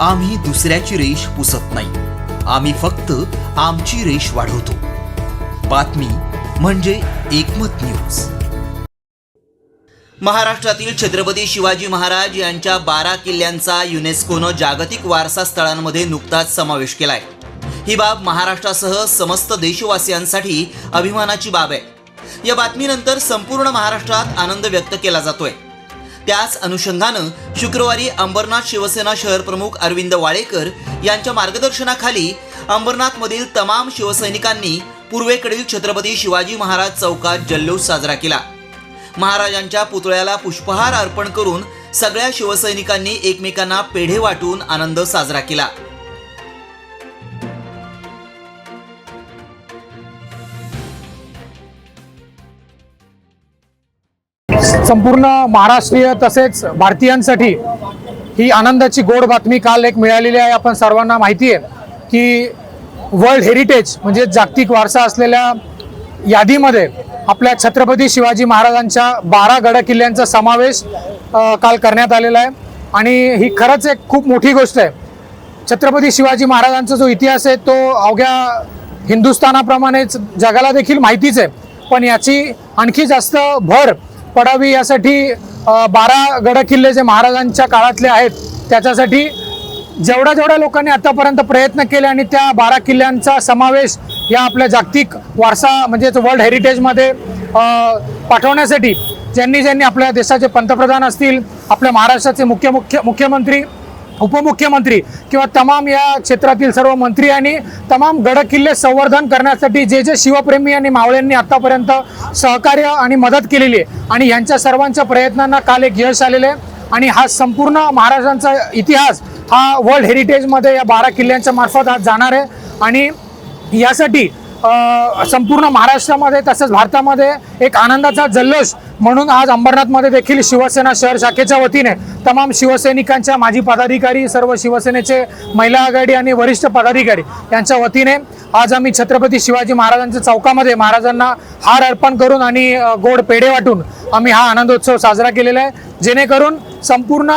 आम्ही दुसऱ्याची रेष पुसत नाही. आम्ही फक्त आमची रेष वाढवतो. बातमी म्हणजे एकमत न्यूज. महाराष्ट्रातील छत्रपती शिवाजी महाराज यांच्या बारा किल्ल्यांचा युनेस्कोनं जागतिक वारसा स्थळांमध्ये नुकताच समावेश केलाय. ही बाब महाराष्ट्रासह समस्त देशवासियांसाठी अभिमानाची बाब आहे. या बातमीनंतर संपूर्ण महाराष्ट्रात आनंद व्यक्त केला जातोय. त्याच अनुषंगानं शुक्रवारी अंबरनाथ शिवसेना शहर प्रमुख अरविंद वाळेकर यांच्या मार्गदर्शनाखाली अंबरनाथमधील तमाम शिवसैनिकांनी पूर्वेकडील छत्रपती शिवाजी महाराज चौकात जल्लोष साजरा केला. महाराजांच्या पुतळ्याला पुष्पहार अर्पण करून सगळ्या शिवसैनिकांनी एकमेकांना पेढे वाटून आनंद साजरा केला. संपूर्ण महाराष्ट्रीय तसेच भारतीयांसाठी ही आनंदाची गोड बातमी काल एक मिळालेली आहे. आपण सर्वांना माहिती आहे की वर्ल्ड हेरिटेज म्हणजे जागतिक वारसा असलेल्या यादीमध्ये आपल्या छत्रपती शिवाजी महाराजांच्या बारा गड किल्ल्यांचा समावेश काल करण्यात आलेला आहे. आणि ही खरंच एक खूप मोठी गोष्ट आहे. छत्रपती शिवाजी महाराजांचा जो इतिहास आहे तो अवघ्या हिंदुस्थानाप्रमाणेच जगाला देखील माहितीच आहे. पण याची आणखी जास्त भर पडावी यासाठी बारा गडकिल्ले जे महाराजांच्या काळातले आहेत त्याच्यासाठी जेवढ्या जेवढ्या लोकांनी आतापर्यंत प्रयत्न केले आणि त्या बारा किल्ल्यांचा समावेश या आपल्या जागतिक वारसा म्हणजेच वर्ल्ड हेरिटेजमध्ये पाठवण्यासाठी ज्यांनी ज्यांनी आपल्या देशाचे पंतप्रधान असतील आपल्या महाराष्ट्राचे मुख्य मुख्य मुख्यमंत्री उपमुख्यमंत्री किंवा तमाम या क्षेत्रातील सर्व मंत्री आणि तमाम गडकिल्ले संवर्धन करण्यासाठी जे जे शिवप्रेमी आणि मावळ्यांनी आतापर्यंत सहकार्य आणि मदत केलेली आहे आणि यांच्या सर्वांच्या प्रयत्नांना काल एक यश आलेलं आहे. आणि हा संपूर्ण महाराजांचा इतिहास हा वर्ल्ड हेरिटेजमध्ये या बारा किल्ल्यांच्या मार्फत आज जाणार आहे. आणि यासाठी संपूर्ण महाराष्ट्रामध्ये तसंच भारतामध्ये एक आनंदाचा जल्लोष म्हणून आज अंबरनाथमध्ये देखील शिवसेना शहर शाखेच्या वतीने तमाम शिवसैनिकांच्या माजी पदाधिकारी सर्व शिवसेनेचे महिला आघाडी आणि वरिष्ठ पदाधिकारी यांच्या वतीने आज आम्ही छत्रपती शिवाजी महाराजांच्या चौकामध्ये महाराजांना हार अर्पण करून आणि गोड पेढे वाटून आम्ही हा आनंदोत्सव साजरा केलेला आहे. जेणेकरून संपूर्ण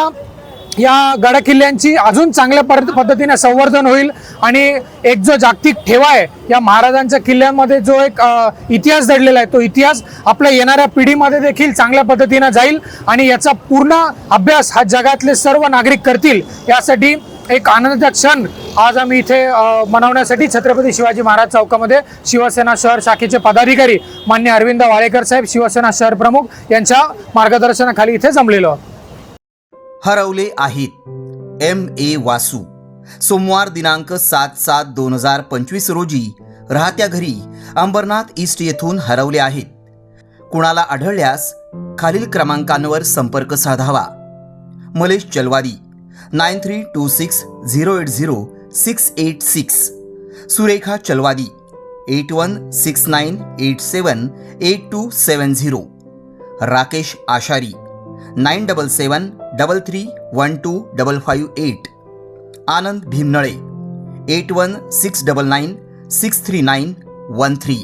या गडकिल्ल्यांची अजून चांगल्या पद्धतीने संवर्धन होईल आणि एक जो जागतिक ठेवा आहे या महाराजांच्या किल्ल्यांमध्ये जो एक इतिहास दडलेला आहे तो इतिहास आपल्या येणाऱ्या पिढीमध्ये देखील चांगल्या पद्धतीनं जाईल आणि याचा पूर्ण अभ्यास हा जगातले सर्व नागरिक करतील यासाठी एक आनंदाचा क्षण आज आम्ही इथे मनवण्यासाठी छत्रपती शिवाजी महाराज चौकामध्ये शिवसेना शहर शाखेचे पदाधिकारी मान्य अरविंद वाळेकर साहेब शिवसेना शहर प्रमुख यांच्या मार्गदर्शनाखाली इथे जमलेलो आहोत. हरवले आहेत. M A Vasu. सोमवार दिनांक सात सात दोन हजार पंचवीस रोजी राहत्या घरी अंबरनाथ ईस्ट येथून हरवले आहेत. कुणाला आढळल्यास खालील क्रमांकांवर संपर्क साधावा. Mallesh Chalwadi nine three two six zero eight zero six eight six. Surekha Chalwadi eight one six nine eight seven eight two seven zero. Rakesh Ashari nine double seven double three one two double five eight. Anand Bhimnale eight one six double nine six three nine one three.